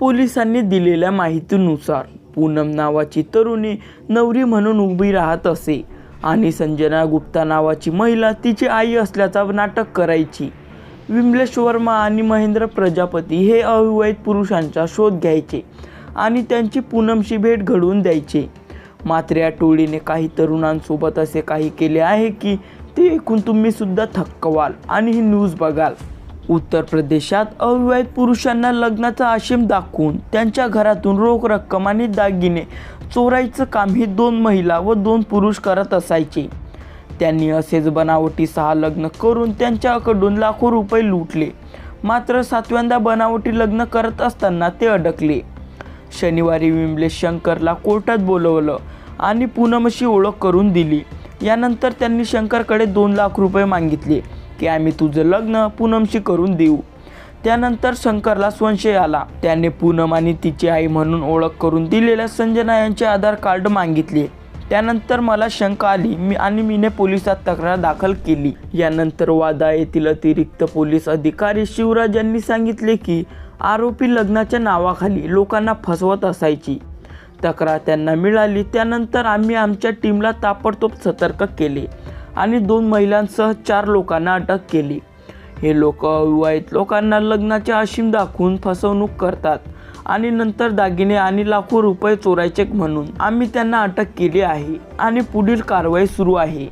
पोलिसांनी दिलेल्या माहितीनुसार पूनम नावाची तरुणी नवरी म्हणून उभी राहत असे आणि संजना गुप्ता नावाची महिला तिची आई असल्याचा नाटक करायची. विमलेश वर्मा आणि महेंद्र प्रजापती हे अविवाहित पुरुषांचा शोध घ्यायचे आणि त्यांची पूनमशी भेट घडवून द्यायचे. मात्र या टोळीने काही तरुणांसोबत असे काही केले आहे की ते ऐकून तुम्ही सुद्धा थक्क व्हाल आणि ही न्यूज बघाल. उत्तर प्रदेशात अविवाहित पुरुषांना लग्नाचा आशेम दाखवून त्यांच्या घरातून रोख रक्कम आणि दागिने चोरायचं काम हे दोन महिला व दोन पुरुष करत असायचे. त्यांनी असेच बनावटी सहा लग्न करून त्यांच्याकडून लाखो रुपये लुटले. मात्र सातव्यांदा बनावटी लग्न करत असताना ते अडकले. शनिवारी विमलेश शंकरला कोर्टात बोलवलं आणि पूनमशी ओळख करून दिली. यानंतर त्यांनी शंकरकडे दोन लाख रुपये मागितले. की आम्ही तुझं लग्न पूनमशी करून देऊ. त्यानंतर शंकरला संशय आला. त्याने पूनम आणि तिची आई म्हणून ओळख करून दिलेल्या संजना यांचे आधार कार्ड मागितले. त्यानंतर मला शंका आली. मी आणि मीने पोलिसात तक्रार दाखल केली. यानंतर वादा येथील अतिरिक्त पोलीस अधिकारी शिवराज यांनी सांगितले की आरोपी लग्नाच्या नावाखाली लोकांना फसवत असायची. तक्रार त्यांना मिळाली. त्यानंतर आम्ही आमच्या टीमला ताबडतोब सतर्क केले. आणि दोन महिलांसह चार लोकांना अटक केली. हे लोक अविवाहित लोकांना लग्नाचे आशिम दाखवून फसवणूक करतात आणि नंतर दागिने आणि लाखो रुपये चोरायचे म्हणून आम्ही त्यांना अटक केली आहे आणि पुढील कारवाई सुरू आहे.